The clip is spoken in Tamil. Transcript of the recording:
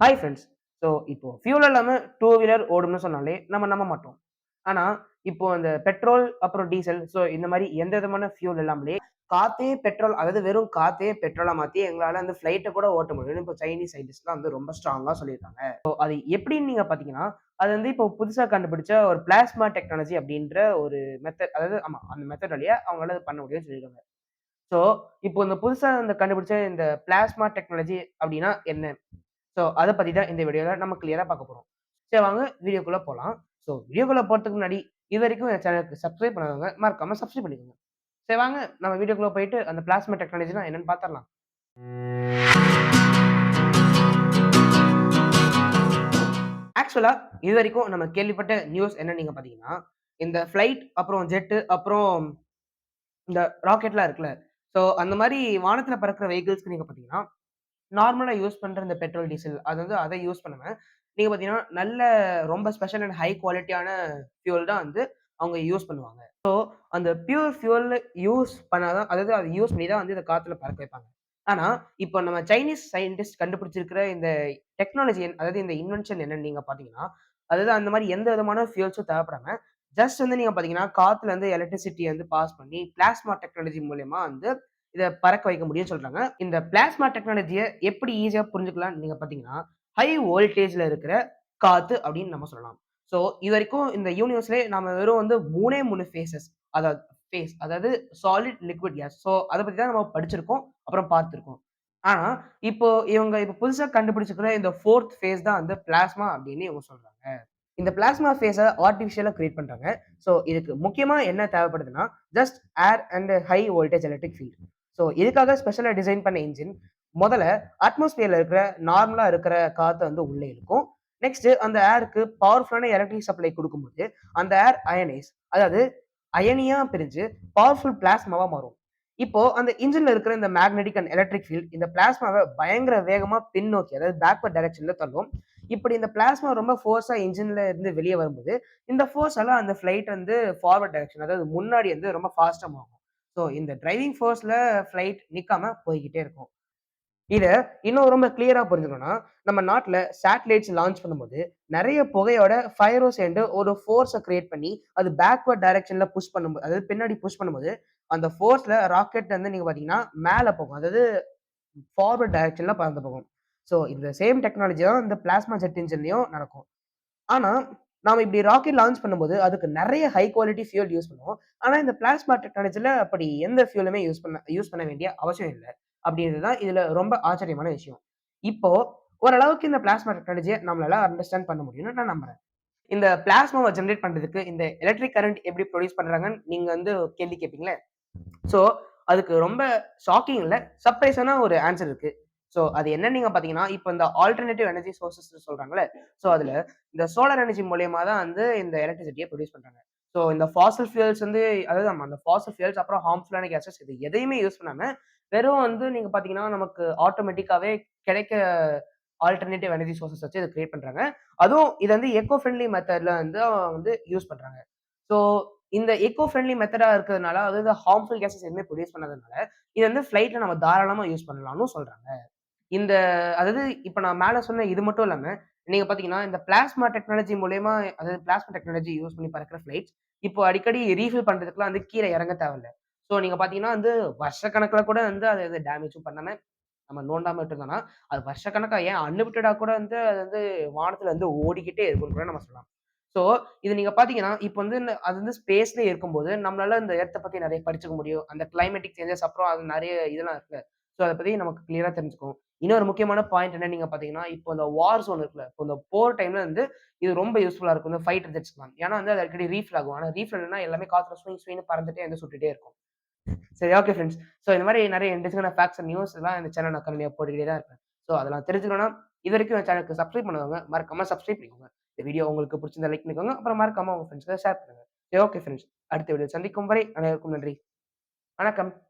Hi friends. ஸோ இப்போ ஃபியூல் இல்லாமல் டூ வீலர் ஓடும்னு சொன்னாலே நம்ம நம்ப மாட்டோம். ஆனால் இப்போ அந்த பெட்ரோல் அப்புறம் டீசல் ஸோ இந்த மாதிரி எந்த விதமான ஃபியூல் இல்லாமலே காத்தே பெட்ரோல் அதாவது வெறும் காத்தே பெட்ரோலாக மாற்றி எங்களால் அந்த ஃப்ளைட்டை கூட ஓட்ட முடியும்னு இப்போ சைனீஸ் சயின்டிஸ்ட்லாம் வந்து ரொம்ப ஸ்ட்ராங்காக சொல்லியிருக்காங்க. ஸோ அது எப்படின்னு நீங்கள் பார்த்தீங்கன்னா, அது வந்து இப்போ புதுசாக கண்டுபிடிச்ச ஒரு பிளாஸ்மா டெக்னாலஜி அப்படின்ற ஒரு மெத்தட் அதாவது ஆமாம் அந்த மெத்தட் வழியாக அவங்களால அது பண்ண முடியும்னு சொல்லியிருக்காங்க. ஸோ இப்போ இந்த புதுசாக இந்த கண்டுபிடிச்ச இந்த பிளாஸ்மா டெக்னாலஜி அப்படின்னா என்ன? ஸோ அதை பற்றி தான் இந்த வீடியோவில் நம்ம கிளியராக பார்க்க போகிறோம் சரி வாங்க வீடியோக்குள்ளே போகலாம் ஸோ வீடியோக்குள்ளே போகிறதுக்கு முன்னாடி இதுவரைக்கும் என் சேனலுக்கு சப்ஸ்கிரைப் பண்ணாதவங்க மறக்காமல் சப்ஸ்கிரைப் பண்ணிக்கோங்க. சரி வாங்க நம்ம வீடியோக்குள்ளே போயிட்டு அந்த பிளாஸ்மா டெக்னாலஜினா என்னன்னு ஆக்சுவலாக ஆக்சுவலா இதுவரைக்கும் நம்ம கேள்விப்பட்ட நியூஸ் என்னன்னு நீங்கள் பார்த்தீங்கன்னா, இந்த ஃப்ளைட் அப்புறம் ஜெட்டு அப்புறம் இந்த ராக்கெட்லாம் இருக்குல்ல. ஸோ அந்த மாதிரி வானத்தில் பறக்கிற வெஹிக்கிள்ஸ்க்கு நீங்கள் பார்த்தீங்கன்னா நார்மலாக யூஸ் பண்ணுற இந்த பெட்ரோல், டீசல் அது வந்து அதை யூஸ் பண்ணுவேன் நீங்கள் பார்த்தீங்கன்னா, நல்ல ரொம்ப ஸ்பெஷல் அண்ட் ஹை குவாலிட்டியான ஃபியூல் தான் வந்து அவங்க யூஸ் பண்ணுவாங்க. ஸோ அந்த பியூர் ஃபியூல் யூஸ் பண்ணாதான் அதாவது அதை யூஸ் பண்ணி தான் வந்து இந்த காற்றுல பறக்க வைப்பாங்க. ஆனால் இப்போ நம்ம சைனீஸ் சயின்டிஸ்ட் கண்டுபிடிச்சிருக்கிற இந்த டெக்னாலஜி அதாவது இந்த இன்வென்ஷன் என்னன்னு நீங்கள் பார்த்தீங்கன்னா, அதாவது அந்த மாதிரி எந்த விதமான ஃபியூல்ஸும் தேவைப்படாமல் ஜஸ்ட் வந்து நீங்கள் பார்த்தீங்கன்னா, காத்துல இருந்து வந்து பாஸ் பண்ணி பிளாஸ்மா டெக்னாலஜி மூலயமா வந்து இதை பறக்க வைக்க முடியும்னு சொல்கிறாங்க இந்த பிளாஸ்மா டெக்னாலஜியை எப்படி ஈஸியாக புரிஞ்சுக்கலாம்னு நீங்கள் பார்த்தீங்கன்னா, ஹை வோல்டேஜ்ல இருக்கிற காற்று அப்படின்னு நம்ம சொல்லலாம். ஸோ இது வரைக்கும் இந்த யூனிவர்ஸ்லயே நாம வெறும் வந்து 3ஏ 3 ஃபேஸஸ் அதாவது ஃபேஸ் அதாவது சாலிட், லிக்விட், கேஸ். ஸோ அதை பற்றி தான் நம்ம படிச்சிருக்கோம். அப்புறம் பார்த்துருக்கோம் ஆனால் இப்போ இவங்க இப்போ புதுசாக கண்டுபிடிச்சிருக்கிற இந்த ஃபோர்த் ஃபேஸ் தான் வந்து பிளாஸ்மா அப்படின்னு இவங்க சொல்றாங்க. இந்த பிளாஸ்மா ஃபேஸை ஆர்டிஃபிஷியலாக கிரியேட் பண்ணுறாங்க ஸோ இதுக்கு முக்கியமாக என்ன தேவைப்படுதுன்னா, just air and high voltage electric field so இதுக்காக ஸ்பெஷலாக டிசைன் பண்ண இன்ஜின் முதல்ல அட்மாஸ்பியரில் இருக்கிற நார்மலாக இருக்கிற காற்றை வந்து உள்ளே இருக்கும் நெக்ஸ்ட் அந்த ஏருக்கு பவர்ஃபுல்லான எலக்ட்ரிக் சப்ளை கொடுக்கும்போது அந்த ஏர் அயனைஸ் அதாவது அயனியா பிரிஞ்சு பவர்ஃபுல் பிளாஸ்மாவா மாறும். இப்போ அந்த இன்ஜின்ல இருக்கிற இந்த மேக்னெட்டிக் அண்ட் எலக்ட்ரிக் ஃபீல்ட் இந்த பிளாஸ்மாவை பயங்கர வேகமா பின்னோக்கி அதாவது பேக்வர்ட் டைரக்ஷன்ல தள்ளும். இப்படி இந்த பிளாஸ்மா ரொம்ப ஃபோர்ஸா இன்ஜின்ல இருந்து வெளியே வரும்போது, இந்த ஃபோர்ஸால அந்த ஃப்ளைட் வந்து ஃபார்வர்ட் டைரக்ஷன் அதாவது முன்னாடி வந்து ரொம்ப ஃபாஸ்ட்டா ஆகும். ஸோ இந்த டிரைவிங் ஃபோர்ஸில் ஃப்ளைட் நிற்காம போய்கிட்டே இருக்கும். இதை இன்னும் ரொம்ப கிளியராக புரிஞ்சுக்கணும்னா, நம்ம நாட்டில் சேட்டலைட்ஸ் லான்ச் பண்ணும்போது, நிறைய புகையோட ஃபயரோ சேர்ந்து ஒரு ஃபோர்ஸை கிரியேட் பண்ணி, அது பேக்வர்ட் டைரக்ஷனில் புஷ் பண்ணும்போது அதாவது பின்னாடி புஷ் பண்ணும்போது, அந்த ஃபோர்ஸில் ராக்கெட் வந்து நீங்கள் பார்த்தீங்கன்னா, மேலே போகும். அதாவது ஃபார்வர்ட் டைரக்ஷனில் பறந்து போகும். ஸோ இந்த சேம் டெக்னாலஜி தான் இந்த பிளாஸ்மா ஜெட் இன்ஜின்லையும் நடக்கும். ஆனால் நாம் இப்படி ராக்கெட் லான்ச் பண்ணும்போது, அதுக்கு நிறைய ஹை குவாலிட்டி ஃபியூல் யூஸ் பண்ணுவோம். ஆனால் இந்த பிளாஸ்மா டெக்னாலஜியில் அப்படி எந்த ஃபியூலுமே யூஸ் பண்ண யூஸ் பண்ண வேண்டிய அவசியம் இல்லை அப்படின்றது தான் இதில் ரொம்ப ஆச்சரியமான விஷயம். இப்போ ஓரளவுக்கு இந்த பிளாஸ்மா டெக்னாலஜியை நம்மளால அண்டர்ஸ்டாண்ட் பண்ண முடியும்னு நான் நம்புறேன். இந்த பிளாஸ்மாவை ஜென்ரேட் பண்ணுறதுக்கு இந்த எலக்ட்ரிக் கரண்ட் எப்படி ப்ரொடியூஸ் பண்ணுறாங்கன்னு நீங்கள் வந்து கேள்வி கேட்பீங்களே ஸோ அதுக்கு ரொம்ப ஷாக்கிங் இல்லை சர்ப்ரைஸான ஒரு ஆன்சர் இருக்குது ஸோ அது என்ன நீங்க பார்த்தீங்கன்னா, இப்போ இந்த ஆல்டர்னேட்டிவ் எனர்ஜி சோர்சஸ் சொல்றாங்களே ஸோ அதுல இந்த சோலார் எனர்ஜி மூலியமா தான் வந்து இந்த எலக்ட்ரிசிட்டியை ப்ரொடியூஸ் பண்றாங்க. ஸோ இந்த ஃபாசல் ஃபியூயல்ஸ் வந்து அதாவது நம்ம அந்த ஃபாசல் ஃபியூல்ஸ் அப்புறம் ஹார்ம்ஃபுல்லான கேஸஸ் இது எதையுமே யூஸ் பண்ணாம, வெறும் வந்து நீங்க பார்த்தீங்கன்னா, நமக்கு ஆட்டோமேட்டிக்காவே கிடைக்க ஆல்டர்னேட்டிவ் எனர்ஜி சோர்ஸஸ் வச்சு இதை கிரியேட் பண்றாங்க. அதுவும் இது வந்து எக்கோ ஃப்ரெண்ட்லி மெத்தட்ல வந்து வந்து யூஸ் பண்றாங்க. ஸோ இந்த எக்கோ ஃப்ரெண்ட்லி மெத்தடா இருக்கிறதுனால, அதாவது ஹார்ம்ஃபுல் கேஸஸ் எதுவுமே ப்ரொடியூஸ் பண்ணதுனால இது வந்து ஃப்ளைட்ல நம்ம தாராளமா யூஸ் பண்ணலாம்னு சொல்றாங்க. இந்த அதாவது இப்போ நான் மேலே சொன்ன இது மட்டும் இல்லாமல் நீங்க பார்த்தீங்கன்னா, இந்த பிளாஸ்மா டெக்னாலஜி மூலயமா அதாவது பிளாஸ்மா டெக்னாலஜி யூஸ் பண்ணி பறக்கிற ஃப்ளைட்ஸ், இப்போ அடிக்கடி ரீஃபில் பண்றதுக்குலாம் வந்து கீழே இறங்க தேவையில்ல. ஸோ நீங்க பார்த்தீங்கன்னா வந்து வருஷக்கணக்கில் கூட வந்து அது எது டேமேஜும் பண்ணாம, நம்ம நோண்டாம விட்டுருந்தோம்னா, அது வருஷக்கணக்கா ஏன் அன்லிமிட்டடா கூட வந்து அது வந்து வானத்துல வந்து ஓடிக்கிட்டே இருக்கும்னு கூட நம்ம சொல்லலாம். ஸோ இது நீங்க பார்த்தீங்கன்னா, இப்போ வந்து அது வந்து ஸ்பேஸ்ல இருக்கும்போது, நம்மளால இந்த இடத்தை பத்தி நிறைய படிச்சுக்க முடியும். அந்த கிளைமேட்டிக் சேஞ்சஸ் அப்புறம் அது நிறைய இதெல்லாம் இருக்கு ஸோ அதை பத்தி நமக்கு கிளியரா தெரிஞ்சுக்கும். இன்னொரு முக்கியமான பாயிண்ட் என்ன நீங்க பார்த்தீங்கன்னா, இப்போ இந்த வார் ஜோன் இருக்குல்ல. இப்போ இந்த போர் டைம்ல வந்து இது ரொம்ப யூஸ்ஃபுல்லா இருக்கும். இந்த ஃபைட்டர் ஜெட்ஸ்லாம் ஏன்னா வந்து அது அடிக்கடி ரீஃபில் ஆகும். ஆனால் ரீஃபில்னா எல்லாமே காத்துல ஸ்விங் ஸ்விங் பறந்துட்டே வந்து சுட்டுட்டே இருக்கும். சரி ஓகே ஃப்ரெண்ட்ஸ். ஸோ இந்த மாதிரி நிறைய இன்ட்ரெஸ்டிங்கான ஃபேக்ட்ஸ் அண்ட் நியூஸ் எல்லாம் இந்த சேனல் நான் கண்டினியூவா போட்டுக்கிட்டே தான் இருப்பேன். ஸோ அதெல்லாம் தெரிஞ்சுக்கணும்னா, இதுவரைக்கும் என் சேனலுக்கு சப்ஸ்கிரைப் பண்ணுவாங்க மறக்காம சப்ஸ்கிரைப் பண்ணிக்கோங்க. இந்த வீடியோ உங்களுக்கு பிடிச்சிருந்தா லைக் பண்ணிக்கோங்க. அப்புறம் மறக்காம உங்க ஃப்ரெண்ட்ஸ்க்கு ஷேர் பண்ணுங்க. சரி ஓகே ஃப்ரெண்ட்ஸ். அடுத்த வீடியோ சந்திக்கும் வரை அனைவருக்கும் நன்றி. வணக்கம்.